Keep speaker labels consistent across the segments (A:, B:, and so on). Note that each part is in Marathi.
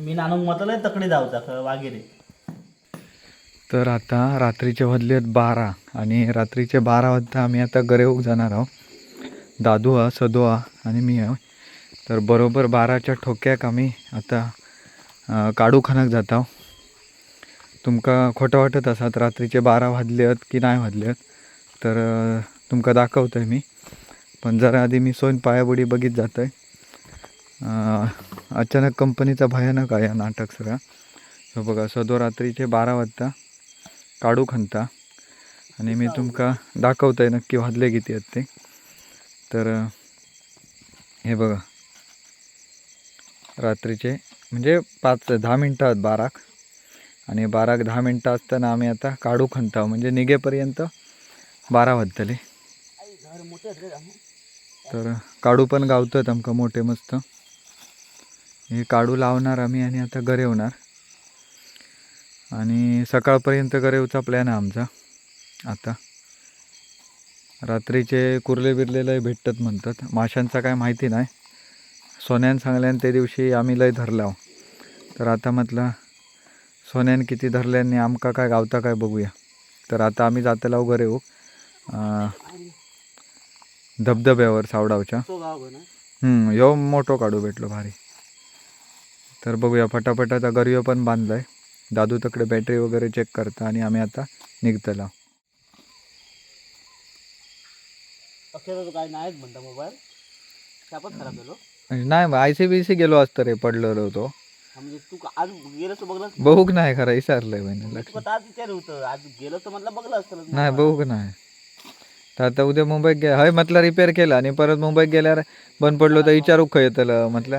A: मी नानू मतलंय तकडे जाऊचा वागेरे
B: तर आता रात्रीचे वाजले आहेत बारा आणि रात्रीचे बारा वाजता आम्ही आता गरेऊक जाणार आहोत. दादू हा सदू हा आणि मी आहे. तर बरोबर बाराच्या ठोक्याक आम्ही आता काडूखानाक काडू खानाक जात आहोत. तुमका खोटं वाटत असत रात्रीचे बारा वाजले आहेत की नाही वाजले आहेत. तर अं, तुमका दाखवतोय मी. पण जरा आधी मी सोन पायाबुडी बघित जातोय. आहे अचानक कंपनीचा भयानक आहे नाटक सगळा. हे बघा सदो रात्रीचे बारा वाजता काढू खणता. आणि मी तुमका दाखवतोय नक्की वाजले किती आहेत ते. तर हे बघा. रात्रीचे म्हणजे पाच दहा मिनटं आहेत बाराक. आणि बाराक दहा मिनटं असताना आम्ही आता काढू खणता म्हणजे निघेपर्यंत बारा वाजतले. तर काढू पण गावतात आमका मोठे मस्त. हे काडू लावणार आम्ही आणि आता घरी होणार. आणि सकाळपर्यंत गरेवचा प्लॅन आहे आमचा. आता रात्रीचे कुर्ले बिरले लय भेटतात म्हणतात. माशांचा काय माहिती नाही. सोन्यान सांगल्यान ते दिवशी आम्ही लय धरलाव तर आता म्हटलं सोन्यान किती धरल्याने आमका काय गावता काय बघूया. तर आता आम्ही जातलाव घरे हो. धबधब्यावर सावडावच्या. ह्यो मोठो काढू भेटलो भारी. तर बघूया फटाफट आता गरियो पण बांधलाय. दादू तकडे बॅटरी वगैरे चेक करता आणि आम्ही आता निघतला. नाही आय सी बी सी गेलो असतं रे पडलो होतो.
A: तू का- आज गेलं तर बघलं
B: बघूक नाही खरं विसरलंय नाही बघूक नाही. तर आता उद्या मुंबईत गे हय म्हटलं रिपेअर केला आणि परत मुंबईत गेल्यावर बंद पडलो तर विचारू येतलं म्हटलं.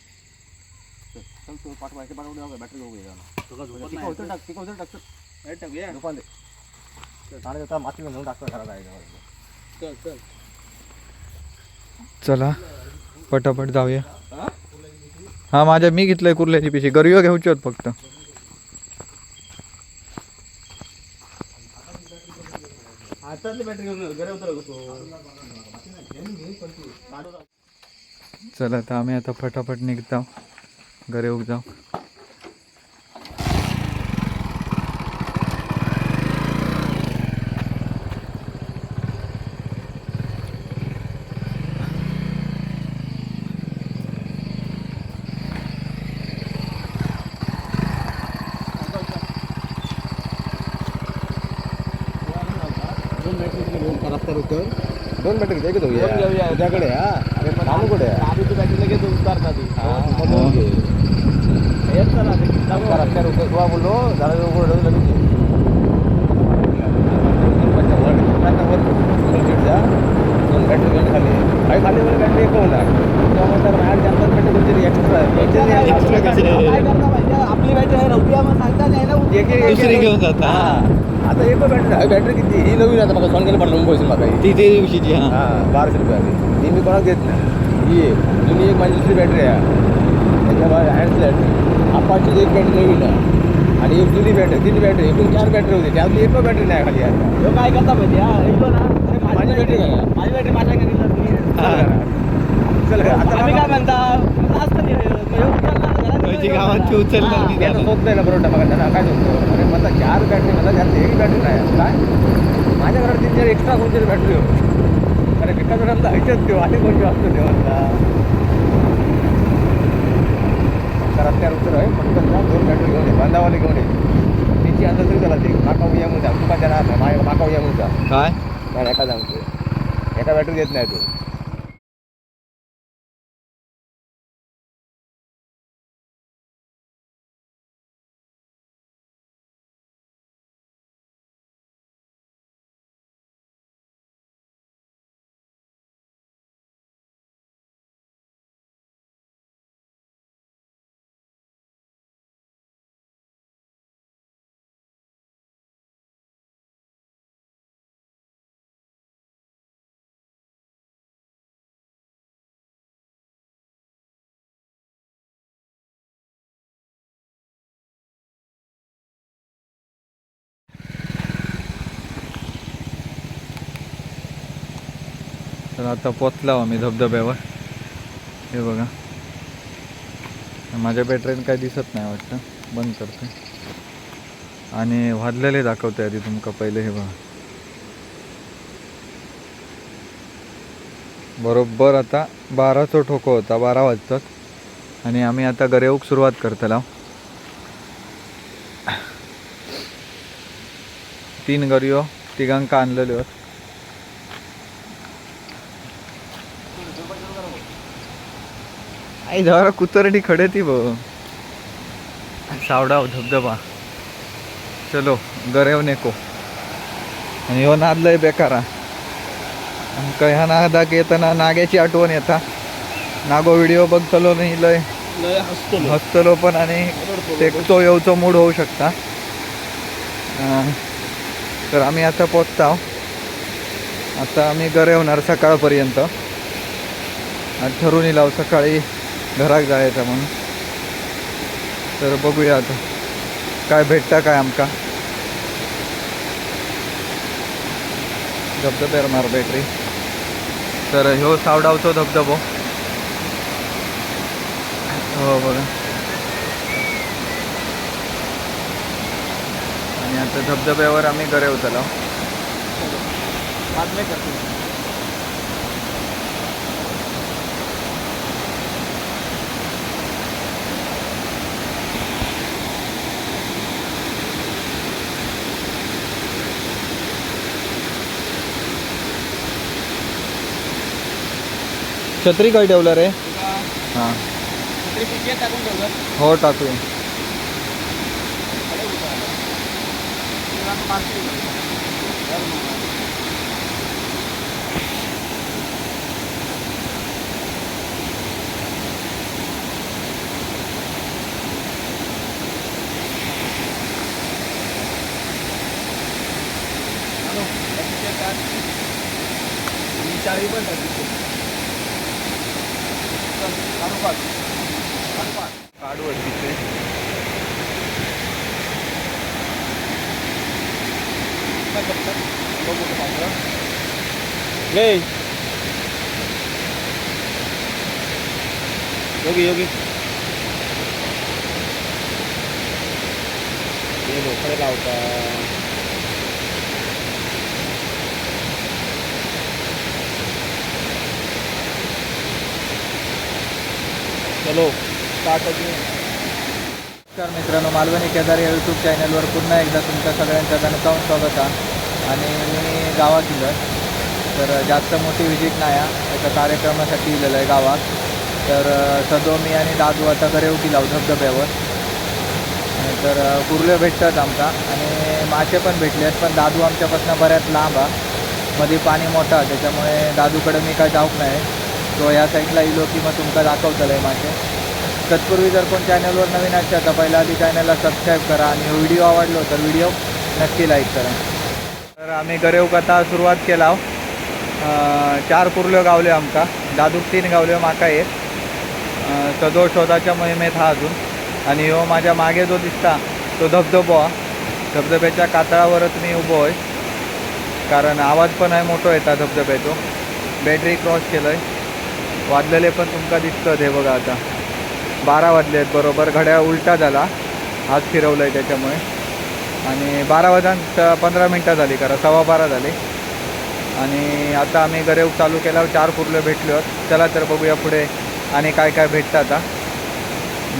B: चल मॉप झाले
A: आता हे इलो तो बाहेर. दम आहे.
B: हो.
A: सावध नाही तर चल चल
B: चला पटापट जाऊया हा माझ्या मी घेतलंय कुर्ल्याची पिशी गरियो घेऊची होत फक्त चला तर आम्ही आता फटाफट निघतो घरी उग जाऊ
C: दोन बॅटरी घे घेऊया तुझ्याकडे हा अरे पण आम्ही कुठे आहे?
A: आधी तू बॅटरी लगेच उतारता ती
C: हा, मग दोन घे.
A: हेच चला ते किती
C: आमचा रस्त्यावर उतर तुला बोललो झाडा उघड लगेच घे. पंचा वर पंचा वर दोन सीट जा. दोन बॅटरी घेऊन खाली काही खाली वर बॅटरी एक होणार त्यामुळे तर बाहेर जास्त बॅटरी तुमची एक्स्ट्रा
A: काय करता पाहिजे आपली बॅटरी आहे नव्हती आम्हाला सांगता नाही ना
B: दुसरी घेऊन जाता.
C: आता एक बॅटरी आहे बॅटरी किती ही नवीन आता बघा सोनकेला पडलं मुंबईसून बघा ही.
B: ती ते दिवशीची हा
C: हा बाराशे रुपये आली ती मी कोणाला देत नाही ही एक जुनी एक माझी दुसरी बॅटरी आहे त्याच्यावर हँडसेट आपाची एक बॅटरी नवीन आहे आणि एक जुनी बॅटरी तीन बॅटरी एकूण चार बॅटरी होती. त्यातली एक बॅटरी नाही खाली आता
A: ह्यो काय करता पाहिजे हा इलो ना. अरे
C: माझी बॅटरी काय आहे?
A: माझी बॅटरी माझ्या घरी लागली.
C: चल का, आता
A: आम्ही काय म्हणता.
B: गावाची उचलणार
A: हा.
B: नाही.
C: ना बरोबर बघा त्यांना काय सांगतो? अरे मला चार बॅटरी मला त्यात एक बॅटरी नाही. काय? माझ्या घरात तीन चार एक्स्ट्रा कोणतरी बॅटरी हो अरे एका घरात ऐकत देऊ आणि कोणती वाजतो देवाला रस्त्यावर उतर आहे पटकन जा दोन बॅटरी घेऊन ये बांधावाले घेऊन ये तिची अंदाज तरी त्याला ते माकाऊ या मुद्दा तुका देणार नाही माझ्या माकाऊ या मुद्दा
B: काय
C: नाही एका सांगतो एका बॅटरी देत नाही तू
B: तर आता पोचलो आम्ही धबधब्यावर. हे बघा. माझ्या बॅटरीन काय दिसत नाही वाटतं. बंद करते. आणि वाजलेले दाखवते आधी तुमका पहिले हे बघा. बरोबर आता बाराचो ठोको होता बारा वाजतात. आणि आम्ही आता गरेऊक सुरुवात करतला. तीन गरयो तिघांका आणलेल्यो आई जरा कुतरडी खडे ती बघ सावडाव धबधबा. चलो गरेव नेको आणि ह्यो नाद लय बेकारा आमका ह्या नादाक येताना नाग्याची आठवण येता. नागो व्हिडिओ बघतलो नाही लय. हसतलो. पण आणि
A: रडतो
B: ते
A: लोक.
B: तो येऊचो मूड होऊ शकता. तर आम्ही आता पोचता आता आम्ही घरे होणार सकाळपर्यंत. आणि ठरवून येईल सकाळी घराक जायचं म्हणून. तर बघूया आता. काय भेटता काय आमका. धबधब्यार मार बॅटरी तर ह्यो सावडावचो धबधबो. हो बघा. आणि आता धबधब्यावर आम्ही घरे उतरलो छत्री काय ठेवलं रे? हां. हो टाकू.
A: चावी पण टाक पिशव्यात. चल, काढू पाठ. काढू पाठ.
B: काढू तिथे
A: काय करतात? बघू तो पांढरा. ले योगी योगी हे भोपळे लावता चलो स्टार्ट
B: नमस्कार मित्रांनो मालवणी केदार या यूट्यूब चॅनलवर पुन्हा एकदा तुमच्या सगळ्यांच्या दणकावून स्वागत आहे आणि मी गावात गेलो तर जास्त मोठी विजिट नाही आहे एका कार्यक्रमासाठी दिलेलं आहे गावात. तर सदो मी आणि दादू आता घरे उठी लावू हो धबधब्यावर. तर कुर्ल्यो भेटतात आमका आणि मासे पण भेटले आहेत पण दादू आमच्यापासून बऱ्याच लांब आहे मध्ये पाणी मोठं आहे त्याच्यामुळे दादूकडे मी काय जाऊक नाही. सो ह्या साईडला येलो की मग तुमका दाखवतलं आहे मासे तत्पूर्वी जर कोण चॅनलवर नवीन असेल तर पहिला आधी चॅनलला सबस्क्राईब करा आणि हो व्हिडिओ आवडलो तर व्हिडिओ नक्की लाईक करा. तर आम्ही गरेव कथा सुरुवात केला चार कुर्ल्यो गावल्यो आमका. दादूक तीन गावल्यो माका एक. अं, सदो शोधाच्या मोहिमेत हा अजून. आणि ह्यो माझ्या मागे जो दिसता तो धबधबो हा. धबधब्याच्या कातळावरच मी उभो आहे. कारण आवाज पण आहे मोठो येता धबधब्याचो. बॅटरी क्रॉस केलं आहे वाजलेले पण तुमका दिसतं हे बघा आता. बारा वाजले आहेत बरोबर. घड्याळ उलटा झाला. हात फिरवलं आहे त्याच्यामुळे. आणि बारा वाजांत पंधरा मिनटं झाली करा सव्वा बारा झाली. आणि आता आम्ही गरेव चालू केल्यावर चार कुर्ले भेटले आहोत. चला तर बघूया पुढे आणि काय काय भेटतं आता.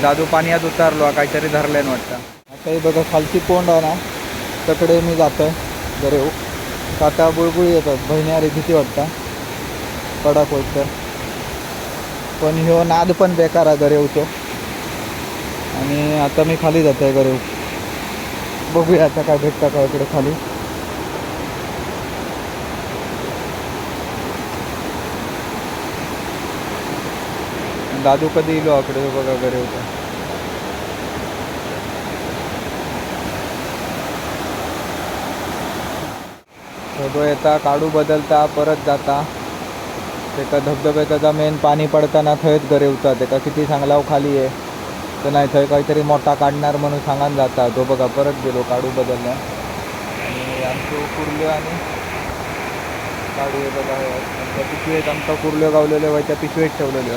B: दादू पाण्यात उतारलो हा, काहीतरी धरल्यानं वाटतं. आता हे बघा खालची कोंड आहे ना तकडे मी जातो आहे गरेव. काटा बुळबुळी येतात. बहिण्यारी भीती वाटतं. कडक होत तर. पण ह्यो नाद पण बेकार आहे गरेवचो आणि आता मी खाली जातो आहे गरेव बघूया आता काय भेटतं का इकडे खाली. दादू कधी इलो हो आकडे बघा गरेवचा सगळं येता काडू बदलता परत जाता. तेका धबधब्याचा मेन पाणी पडताना थंयच गरेवता तेका किती सांगलाव खाली आहे. तर नाही थंय काहीतरी मोठा काढणार म्हणून सांगान जाता तो बघा परत गेलो काडू बदलला. आणि आमचो कुर्ल्यो आणि काढू बघा. आमच्या पिशवेत आमका कुर्ल्यो गावलेले वय त्या पिशवेत ठेवलेले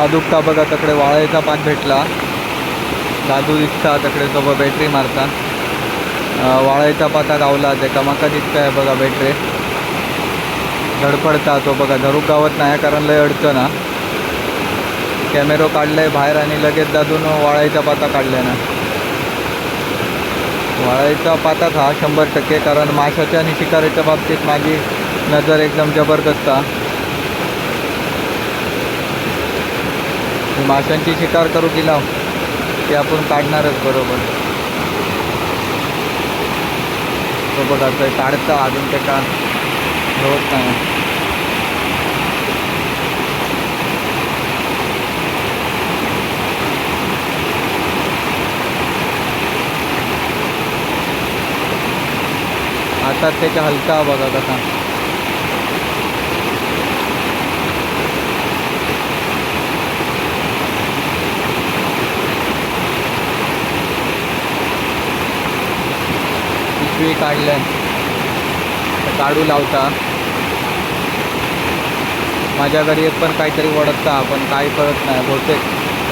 B: आहेत बघा तकडे वाळायचा पात भेटला. दादू दिसता तकडे सोबत बॅटरी मारता. अं, वाळायचा पाता गावला तेका म्हाका आहे बघा बॅटरी धडपडता तो बघा धरूक गावत नाही कारण लय अडचण ना कॅमेरो काढलाय बाहेर आणि लगेच दादून वाळायचा पाता काढलाय ना. वाळायचा पाताच हा शंभर टक्के कारण माशाच्या आणि शिकारीच्या बाबतीत माझी नजर एकदम जबरदस्त हा ही माशांची शिकार करू की लाव ते आपण काढणारच बरोबर. तो बघा ते काढता अजून ते का होत नाही. आता त्याच्या हलका बघा कसा. पिशवी काढलं तर काढू लावता. माझ्या घरी येत पण काहीतरी वडकता पण काही कळत नाही. बहुतेक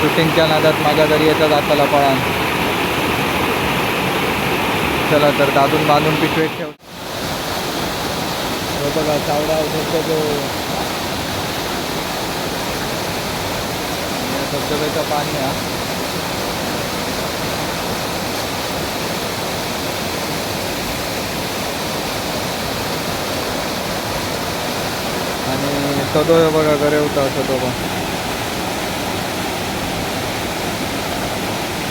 B: शूटिंगच्या नादात माझ्या घरी येतं जाताला पळा चला तर दादून बांधून पिशवीत ठेव. बघा चावडा उठतो जो या पाणी हा आणि सदो बघा घरे होता सदो बा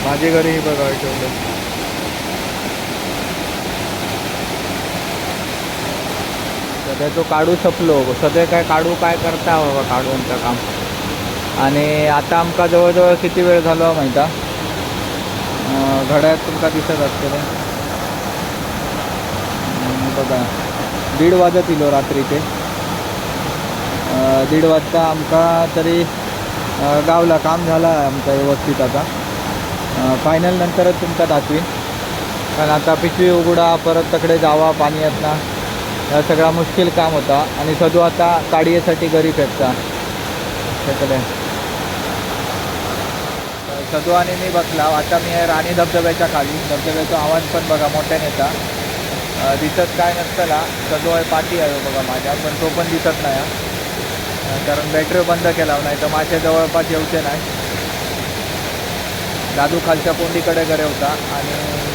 B: माझी घरी बघा ठेवलं सध्या तो काढू शकलो. सध्या काय काढू काय करता बाबा काढूंचं काम? आणि आता आमका जवळजवळ किती वेळ झालो हो माहिती? हा? तुमका दिसत असतले. बघा. दीड वाजत इलो रात्रीचे. ते दीड वाजता आमका तरी गावला काम झाला आमचा व्यवस्थित आता. फायनल नंतरच तुमका दाखवीन कारण आता पिशवी उघडा परत तकडे जावा पाणी येत हा सगळा मुश्किल काम होता. आणि सदू आता काढीसाठी घरी फेकता. त्याकडे सदू आणि मी बसला. आता मी आहे राणी धबधब्याच्या खाली. धबधब्याचा आवाज पण बघा मोठ्याने येता. दिसत काय ना सदू आहे पाठी आहे बघा माझ्या पण तो पण दिसत नाही. कारण बॅटरी बंद केला नाही तर माझ्या जवळपास येऊचे नाही. दादू खालच्या कोंडीकडे घरे होता आणि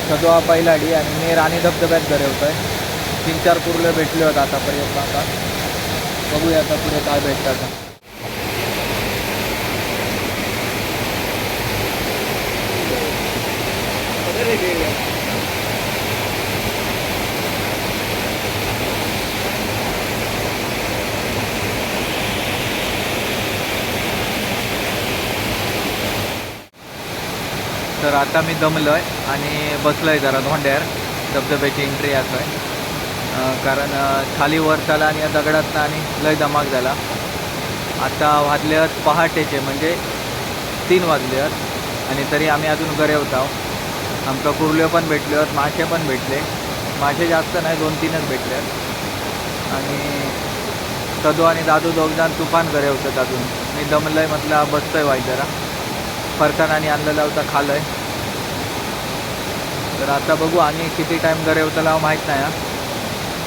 B: सजोआ पहिलाडी आणि मी राणी धबधब्यात घरे होतो आहे तीन चार कुर्ले भेटले होते आतापर्यंत. आता बघूया आता पुढे काय भेटतात तर आता मी दमलो आहे आणि बसलो आहे जरा धोंड्यावर. धबधब्याची एंट्री असं आहे कारण खाली वर चाला आणि या दगडातनं आणि लय धमाक झाला. आता वाजले आहेत पहाटेचे म्हणजे तीन वाजले आहेत आणि तरी आम्ही अजून घरे होतो. आमका कुर्ल्यो पण भेटले आहेत मासे पण भेटले. मासे जास्त नाही दोन तीनच भेटले आहेत आणि सदू आणि दादू दोघजण तुफान घरे होतात अजून. मी दमलं आहे म्हटलं बसतोय वाईट जरा. फरकान आणि आणलेला होता आहे तर आता बघू आणि किती टाईम घरे होतं माहीत नाही हा.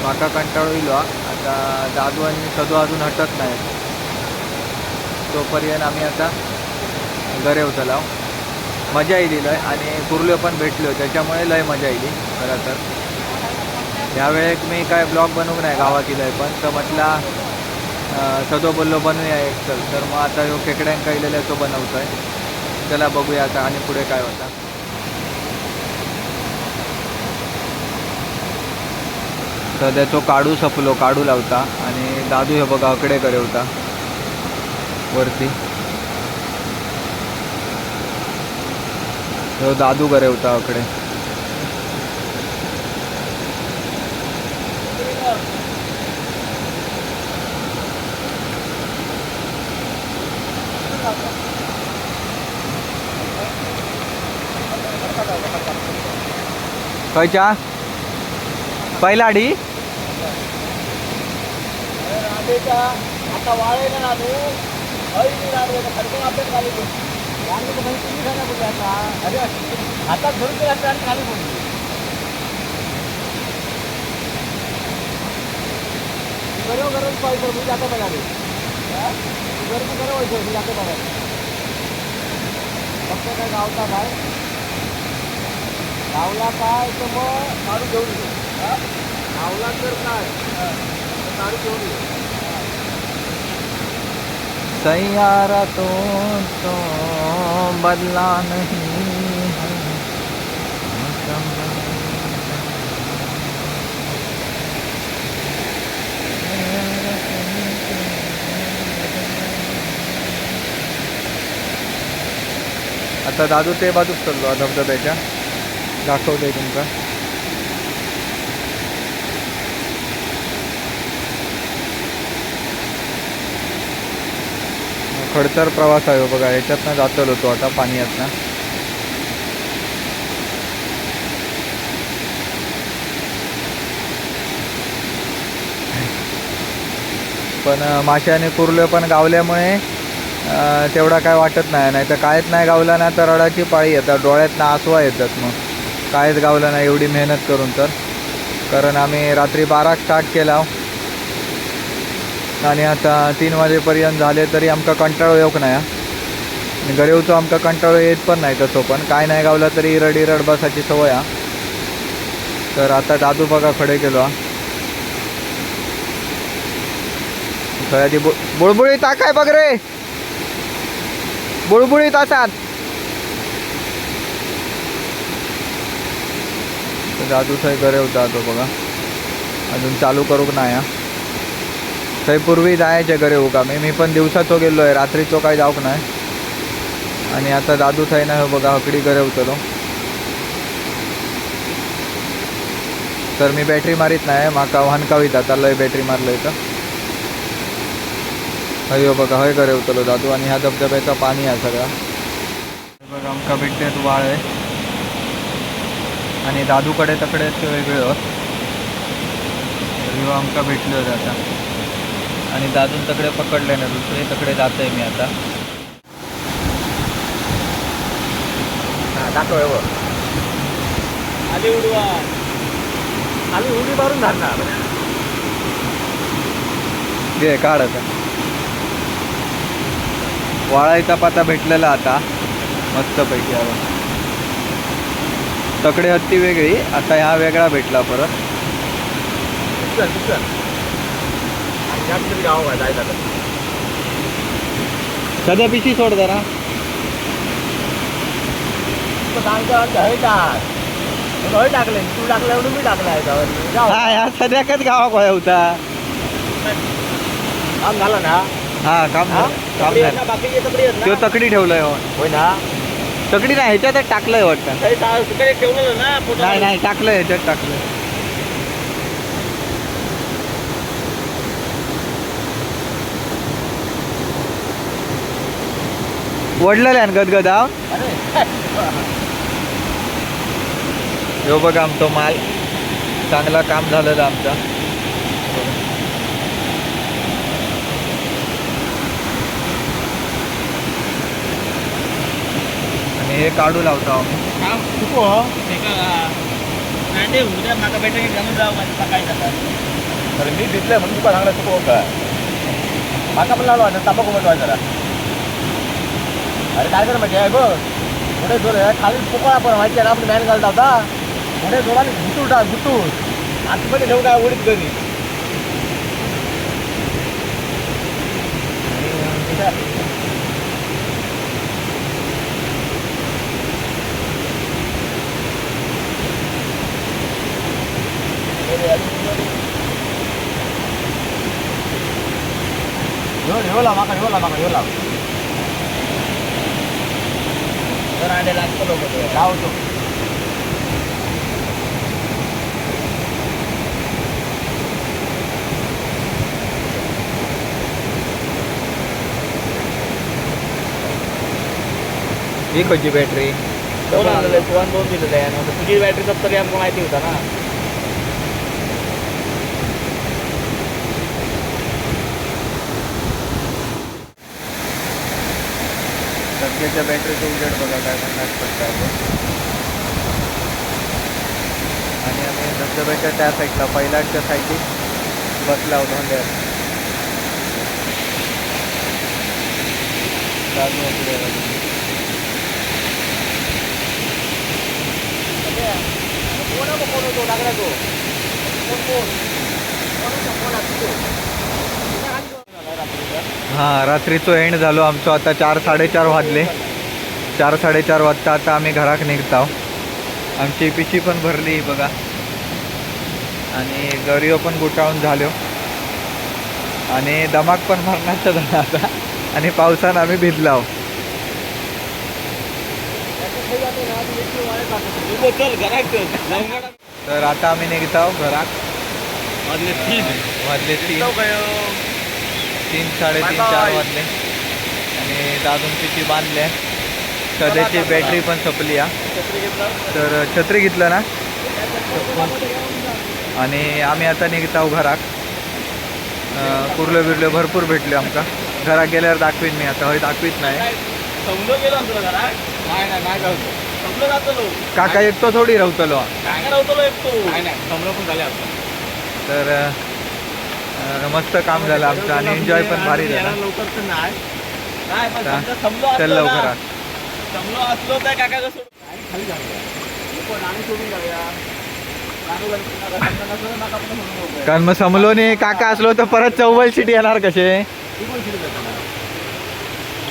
B: माका कंटाळू येईल आता दादू आणि सदू अजून हटत नाही तोपर्यंत आम्ही आता घरे होतं मजा येईल लय. आणि कुर्ल्यो पण भेटलो त्याच्यामुळे लय मजा येईल खरं तर. यावेळेस मी काय ब्लॉग बनवू नाही गावातील लय पण तर म्हटला सदो बोललो बनवूया एक तर. मग आता ह्यो खेकड्यांक कैलेला तो आहे चला बघूया आता आणि पुढे काय होता. सध्या तो काढू सपलो काढू लावता. आणि दादू हे बघा अकडे करे होता. वरती. तो दादू करे होता अकडे खयच्या पहिलाडी
A: राधेचा आता वाळे ना राधू हळी नाही राधू आता खडकून आपल्याला खाली पडली याने तर म्हणजे तुम्ही सांगा कुठे आता अरे आता धरून ते आता आणि खाली पडली गरम गरम पाहिजे मी जातो बघायला गरम गरम व्हायचं मी जातो बघायला. फक्त काय लावला काय तर मग दारू घेऊन ये. लावला तर काय तर काढून घेऊन ये.
B: सैयारा तो तो बदला नहीं है आता दादू ते बाजूच चाललो धबधब्याच्या दाखवतोय तुमका खडतर प्रवास आहे हो बघा याच्यातनं जातलो तो आता पाण्यातनं. पण अं, मासे आणि कुर्ले पण गावल्यामुळे तेवढा काय वाटत नाही नाही तर कायच नाही गावला ना तर रडाची पाळी येतात डोळ्यातनं आसवा येतात मग. कायच गावलं नाही एवढी मेहनत करून तर. कारण आम्ही रात्री बारा स्टार्ट केला हो. आणि आता तीन वाजेपर्यंत झाले तरी आमका कंटाळो येऊक नाही हा. आणि घरी येऊचो आमका कंटाळो येत पण नाही तसो पण काय नाही गावला तरी इरड इरड बसायची सवय हा. तर आता दादू बघा खडे गेलो हा. खऱ्या बुळबुळीत बु- बुळबुळी बघ रे. बुळबुळी तासात दादू थंय घरे होता तो बघा. अजून चालू करूक नाही हा. थंय पूर्वी जायचे घरे होऊ आम्ही मी पण दिवसाचो गेलो आहे रात्रीचो काय जाऊक नाही. आणि आता दादू थंय ना हो बघा हकडी घरे उतलो तर मी बॅटरी मारीत नाही माका हनकावीत आता लय बॅटरी मारलंय तर हय हो बघा हय घरे उतलो दादू आणि ह्या धबधब्याचा पाणी आहे सगळा. हे बघा आमका भेटते वाळ. आहे आणि दादूकडे तकडे ते वेगळे ह्यो आमका भेटले होते आता. आणि दादून तकडे पकडले ना दुसरे तकडे जाते मी आता.
C: दाखव.
A: आली उडवा
C: आम्ही उडी मारून धरणार.
B: घे काढ आता. वाळायचा पाता भेटलेला आता. मस्तपैकी आला. तकडे हत्ती वेगळी आता ह्या वेगळा भेटला परत. सध्या पिशी सोड जरा
C: टाकले तू टाकलं म्हणून मी टाकलं.
B: हा ह्या सध्याकच गावा गोळ्या होता
C: काम झालं ना
B: हा काम
C: हा?
B: झालं. काम झालं तो? तकडी ठेवलंय हो.
C: होय ना
B: तकडी नाही ह्याच्यातच टाकलंय वाटतं.
C: तिकडे ठेवलेलं ना
B: नाही नाही टाकलंय ह्याच्यात टाकलंय. वडलेलं आहे गदगदा
C: अरे.
B: ह्यो बघा आमचा माल. चांगला काम झालेलं आमचा. हे काढू लावतो
A: काम चुको नाही उद्या माका भेटेल घेऊन जाऊ माझी सकाळी जातात.
C: अरे मी दिसलंय म्हणून तुका सांगलं चुको का माका पण लावलो आता तांबाखू बनवाय जरा. अरे काय कर माहिती आहे बघ. पुढे जोर आहे खाली पोकळा पण माहिती आहे ना आपण मॅन घालता होता. पुढे जोराने घुटूर टाक घुटूर आतमध्ये ठेवून काय उडीत घरी. लाव माका ह्यो लाव माका ह्यो लाव
A: आले लागतो लोक
C: लावतो
B: ही कशी बॅटरी
A: दोन आणलेलं आहे दोन दिलेलं आहे तुझी बॅटरी तरी आमका माहिती होता ना?
B: त्याच्या बॅटरीचं उजेड बघा काय पन्नास पडतात आणि आम्ही धबधब्याच्या त्या साईडला पहिलाच्या साईडला बसला होतो म्हणजे
A: कोण कोण होतो? लागला तो. कोण कोण कोण होता? कोण आहे तो?
B: हां रात्रीचो एंड झालो आमचो. आता चार साडेचार वाजले. चार साडेचार वाजता आता आम्ही घराक निघताव आमची पिशी पण भरली बघा. आणि गरीव पण गुटाळून झालो आणि दमाक पण मरणाचा झाला आता. आणि पावसान आम्ही
A: लवंगाडा
B: तर आता आम्ही निघताव घरात
A: वाजले तीन.
B: वाजले तीन. तीन साडेतीन. चार वाजले. आणि दादून पिशी बांधल्या सध्याची बॅटरी पण संपली हा.
A: छत्री घेतला.
B: तर छत्री घेतलं ना? आणि आम्ही आता निघत आहोत घरात कुर्लं बिरलं भरपूर भेटले आमका. घरात गेल्यावर दाखवीन मी आता. होय दाखवीत नाही.
A: आमचं
B: काका एकटो थोडी
A: आता.
B: तर मस्त काम झालं आमचं आणि एन्जॉय पण भारी झाला.
A: लवकर नाही. नाही
B: चल
A: समलो असलो तर काका कसं खाली मोकळे.
B: कारण मग समलो ने काका असलो तर परत चौबल सिटी येणार कसे.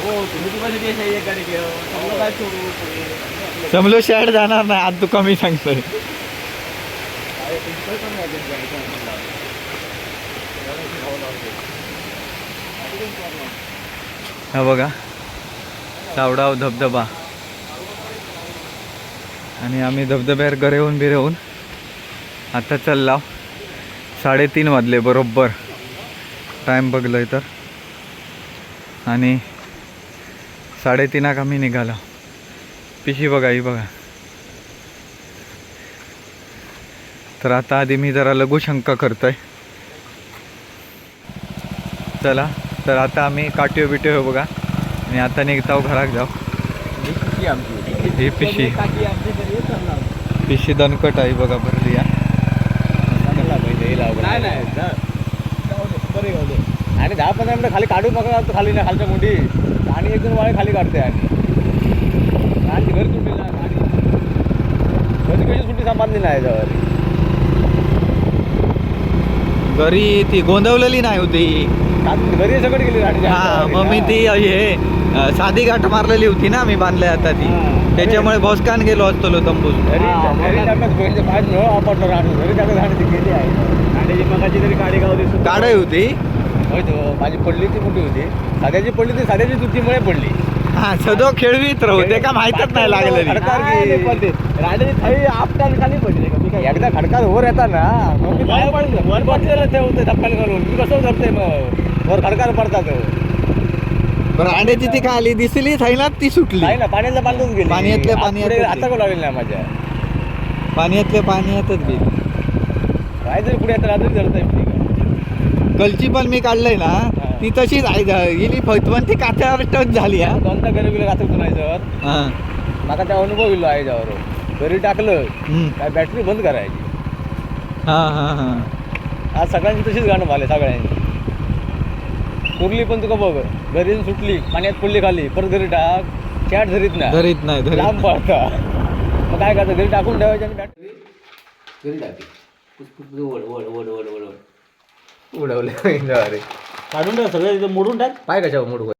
A: हो समलो
B: शॅड जाणार नाही. आज तू कमी सांगतोय
A: अरे, पिंपळ पण नाही त्यांच्या गाडीच्या अंगाला. एवढं खाऊ लावते. बाकी काही problem नाही.
B: हा बघा. सावडाव धबधबा. आणि आम्ही धबधब्यावर घरे येऊन बिरे येऊन आता चाललाव. साडेतीन वाजले बरोबर. टाईम बघलं तर. आणि साडेतीनाक आम्ही निघालो. पिशी बघा ही बघा. तर आता आधी मी जरा लघुशंका करतोय. चला. तर आता आम्ही काटिओ बिटिओ बघा. आणि आता निघताव घरात जाऊ.
A: ही पिशी. आमची. आमची
B: पिशी दणकट आहे बघा भरली
A: नाही नाही जाऊ दे, आणि दहा पंधरा मिनिटं खाली काढून बघा लागतो खाली नाही. खालच्या मुंडी आणि एक दोन वाळे खाली काढते आणि घर सुटली ना गाडी कधी कशी सुट्टी सांभाळली नाही याच्यावर
B: घरी ती गोंदवलेली नाही होती.
A: घरी सगळं गेली गाडी
B: हा मग मी ती हे. साधी गाठ मारलेली होती ना मी बांधल्या आता ती. त्याच्यामुळे भोसकान गेलो असतो तंबूस
A: गाडी
B: होती?
A: माझी पडली ती मोठी होती. साध्याची पडली ती साध्याची चुकीमुळे पडली.
B: हा सदो खेळवीत राहू ते का माहितच नाही लागलेली.
A: राजाची थाळी आपटान खाली पडली. एकदा खडकात वर येता ना मग मी बाहेर पडलं. वर बसलेलं ते होते धप्पाल घालून मी कसं धरते मग? वर खडकात पडतात.
B: बरं अंड्याची ती खाली दिसली ना ती सुटली.
A: नाही ना पाण्याचं बांधून गेली.
B: पाण्यातल्या
A: आत
B: पाण्यातच
A: पुढे
B: गेली.
A: हाता को लागेल नाही माझ्या.
B: पाण्यातल्या पाण्यातच गेली.
A: काय जरी पुढे येतं रात्री धरता
B: कलची पण मी काढलंय ना ती तशीच आहे. गेली फतवण ती काथ्यावर टच झाली हा.
A: दोनदा बिल घातलं होतं नाही जर
B: हा.
A: माझा त्या अनुभव इलो आहे याच्यावर घरी टाकलं
B: हम्म.
A: काय बॅटरी बंद करायची.
B: हा हा हा.
A: आज सगळ्यांची तशीच गाणं झाले सगळ्यांची. कुरली पण तुका बघ घरी येऊन सुटली पाण्यात पडली खाली परत घरी टाक चॅट धरीत नाही.
B: धरीत नाही धरीत
A: लांब. पडता मग काय करायचं घरी टाकून ठेवायचं आणि बॅटरी घरी टाकली ओढ ओढ ओढ उडवले
C: अरे
A: काढून टाक सगळं मोडून टाक.
C: पाय कशावर मोड?